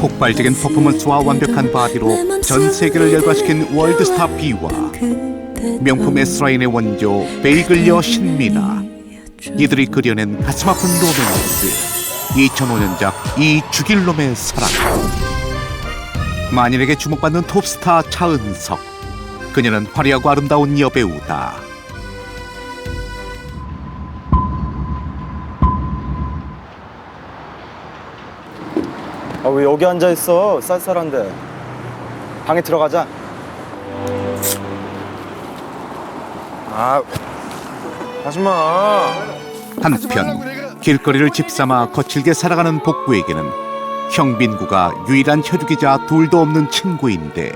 폭발적인 퍼포먼스와 완벽한 바디로 전 세계를 열광시킨 월드스타 B와 명품 S라인의 원조 베이글녀 신미나. 이들이 그려낸 가슴 아픈 로맨스 2005년작 이 죽일 놈의 사랑. 만인에게 주목받는 톱스타 차은석 그녀는 화려하고 아름다운 여배우다 아 왜 여기 앉아 있어? 쌀쌀한데. 방에 들어가자. 아, 하지 마. 한편 길거리를 집삼아 거칠게 살아가는 복구에게는 형 민구가 유일한 혈육이자 둘도 없는 친구인데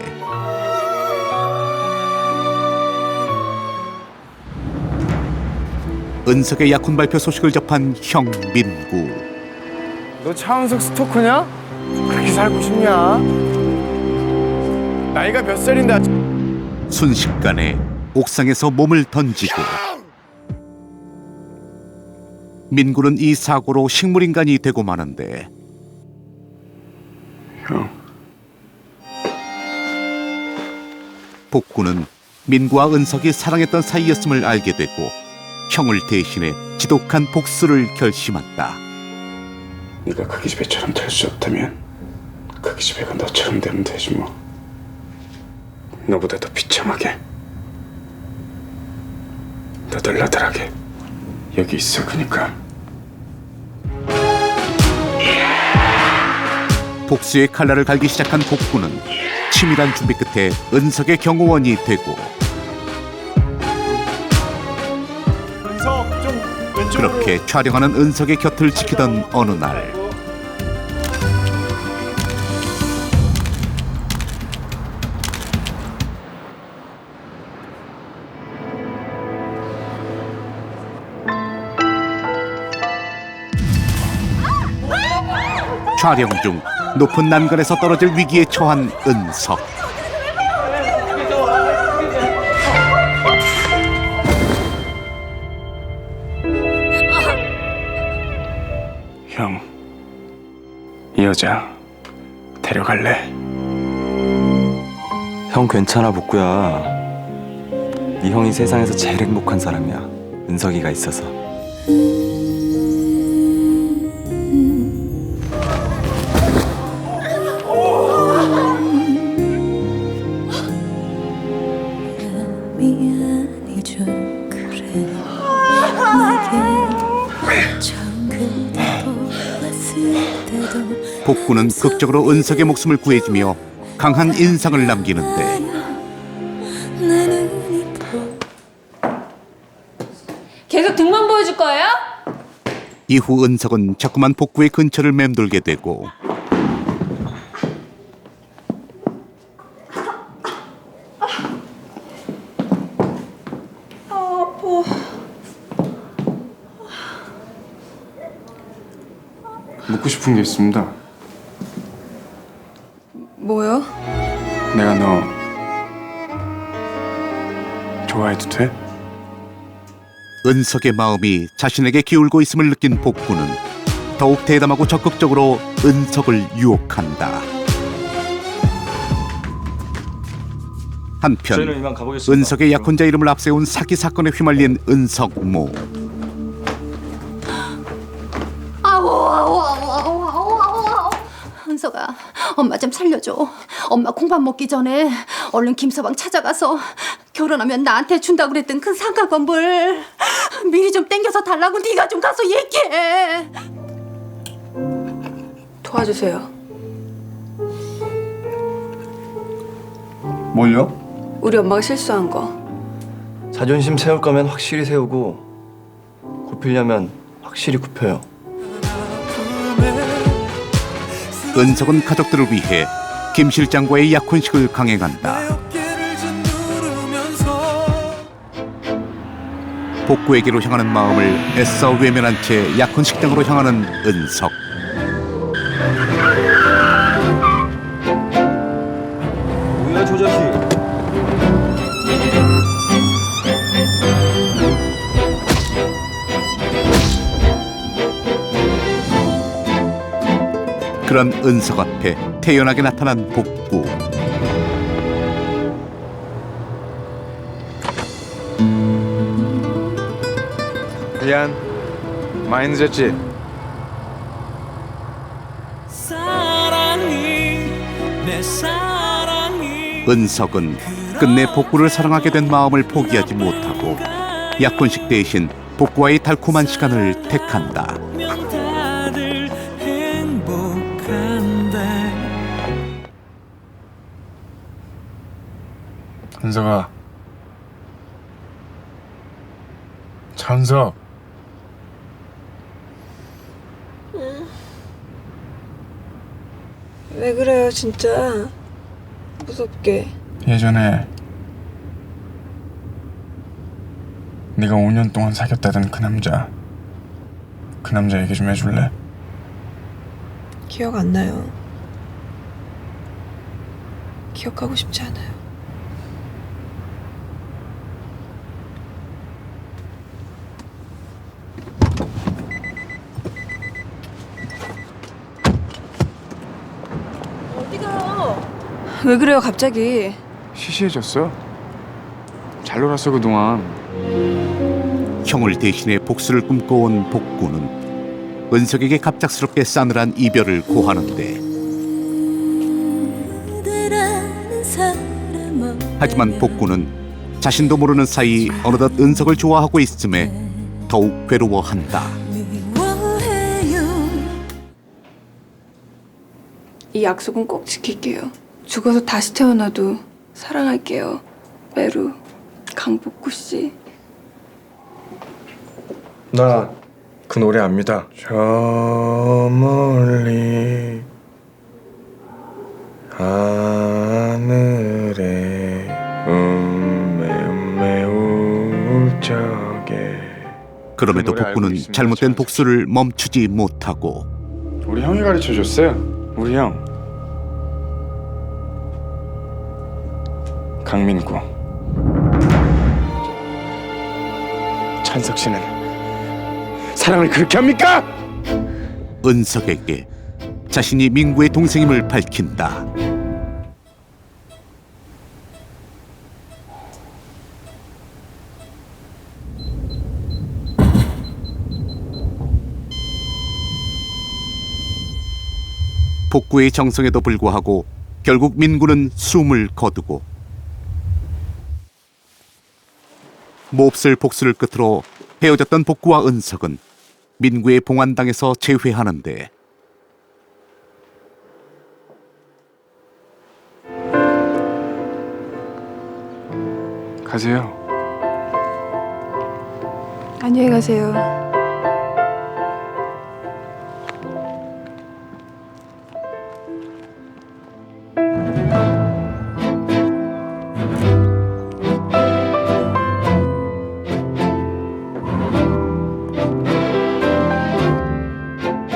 은석의 약혼 발표 소식을 접한 형 민구 너 차은석 스토커냐? 그렇게 살고 싶냐? 나이가 몇 살인데? 순식간에 옥상에서 몸을 던지고 민구는 이 사고로 식물인간이 되고 마는데 형, 복구는 민구와 은석이 사랑했던 사이였음을 알게 되고 형을 대신해 지독한 복수를 결심한다. 네가 그 기집애처럼 될 수 없다면 그 기집애가 너처럼 되면 되지 뭐. 너보다 더 비참하게, 너덜너덜하게 여기 있어 그니까. 복수의 칼날을 갈기 시작한 복구는 치밀한 준비 끝에 은석의 경호원이 되고 그렇게 촬영하는 은석의 곁을 지키던 어느 날. 촬영 중 높은 난간에서 떨어질 위기에 처한 은석 여자 데려갈래? 형 괜찮아 복구야. 네 형이 세상에서 제일 행복한 사람이야. 은석이가 있어서. 때도 복구는 극적으로 은석의 목숨을 구해주며 강한 인상을 남기는데 계속 등만 보여줄 거예요? 이후 은석은 자꾸만 복구의 근처를 맴돌게 되고 묻고 싶은 게 있습니다. 뭐요? 내가 너 좋아해도 돼? 은석의 마음이 자신에게 기울고 있음을 느낀 복구는 더욱 대담하고 적극적으로 은석을 유혹한다. 한편 이만 가보겠습니다. 은석의 약혼자 이름을 앞세운 사기 사건에 휘말린 은석 모 아우 아우 아우 아우 아우 아우 아우 은석아 엄마 좀 살려줘 엄마 공밥 먹기 전에 얼른 김서방 찾아가서 결혼하면 나한테 준다고 그랬던 그 상가 건물 미리 좀 땡겨서 달라고 네가 좀 가서 얘기해 도와주세요. 뭘요? 우리 엄마가 실수한 거. 자존심 세울 거면 확실히 세우고 굽히려면 확실히 굽혀요. 은석은 가족들을 위해 김 실장과의 약혼식을 강행한다. 복구에게로 향하는 마음을 애써 외면한 채 약혼식장으로 향하는 은석. 뭐야 저 자식. 그런 은석 앞에 태연하게 나타난 복구. 미안. 많이 늦었지? 사랑이 내 사랑이 은석은 끝내 복구를 사랑하게 된 마음을 포기하지 못하고 약혼식 대신 복구와의 달콤한 시간을 택한다. 은석아. 찬석. 왜 그래요, 진짜? 무섭게. 예전에 네가 5년 동안 사귀었다던 그 남자. 그 남자 얘기 좀 해줄래? 기억 안 나요. 기억하고 싶지 않아요. 왜 그래요, 갑자기? 시시해졌어. 잘 놀았어 그동안. 형을 대신해 복수를 꿈꿔온 복구는 은석에게 갑작스럽게 싸늘한 이별을 고하는데 하지만 복구는 자신도 모르는 사이 어느덧 은석을 좋아하고 있음에 더욱 괴로워한다. 이 약속은 꼭 지킬게요. 죽어서 다시 태어나도 사랑할게요. 메루, 강복구 씨. 나 그 노래 압니다. 저 멀리 하늘에 음메 음메 울 적에 그럼에도 그 노래 알고 복구는 있습니다, 잘못된 제가 복수를 멈추지 못하고 우리 형이 가르쳐 줬어요. 우리 형 강민구 찬석 씨는 사랑을 그렇게 합니까? 은석에게 자신이 민구의 동생임을 밝힌다. 복구의 정성에도 불구하고 결국 민구는 숨을 거두고 몹쓸 복수를 끝으로 헤어졌던 복구와 은석은 민구의 봉안당에서 재회하는데 가세요. 안녕히 가세요.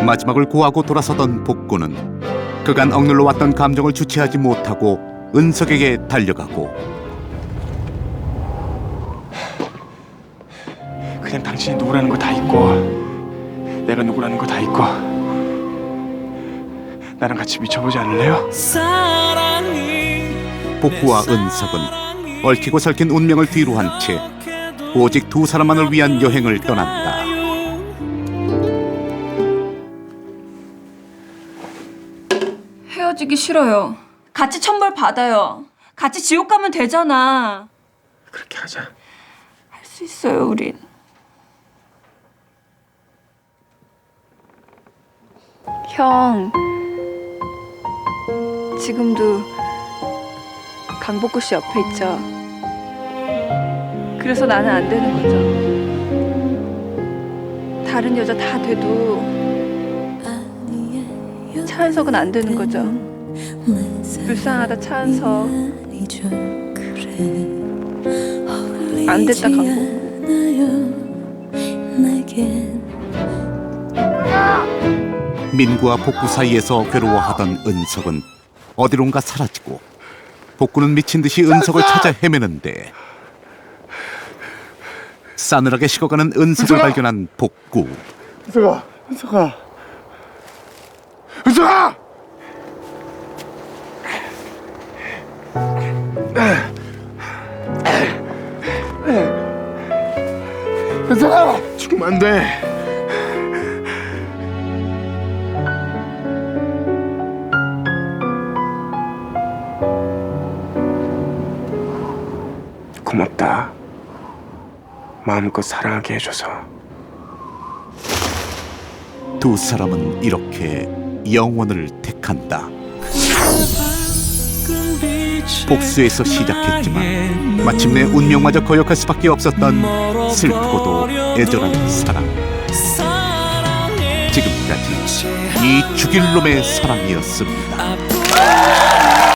마지막을 고하고 돌아서던 복구는 그간 억눌러 왔던 감정을 주체하지 못하고 은석에게 달려가고 그냥 당신이 누구라는 거다 잊고 내가 누구라는 거다 잊고 나랑 같이 미쳐보지 않을래요? 복구와 은석은 얽히고 설킨 운명을 뒤로 한 채 오직 두 사람만을 위한 여행을 떠난다. 헤어지기 싫어요. 같이 천벌 받아요. 같이 지옥 가면 되잖아. 그렇게 하자. 할 수 있어요, 우린. 형, 지금도 강복구 씨 옆에 있죠. 그래서 나는 안 되는 거죠. 다른 여자 다 돼도 차은석은 안 되는 거죠. 불쌍하다 차은석. 안 됐다 강복구. 민구와 복구 사이에서 괴로워하던 은석은 어디론가 사라지고 복구는 미친 듯이 은석을 찾아 헤매는데 싸늘하게 식어가는 은석을 은석아! 발견한 복구 은석아, 은석아, 멈춰! 현석아! 죽으면 안 돼. 고맙다. 마음껏 사랑하게 해줘서. 두 사람은 이렇게 영원을 택한다. 복수에서 시작했지만 마침내 운명마저 거역할 수밖에 없었던 슬프고도 애절한 사랑. 지금까지 이 죽일 놈의 사랑이었습니다.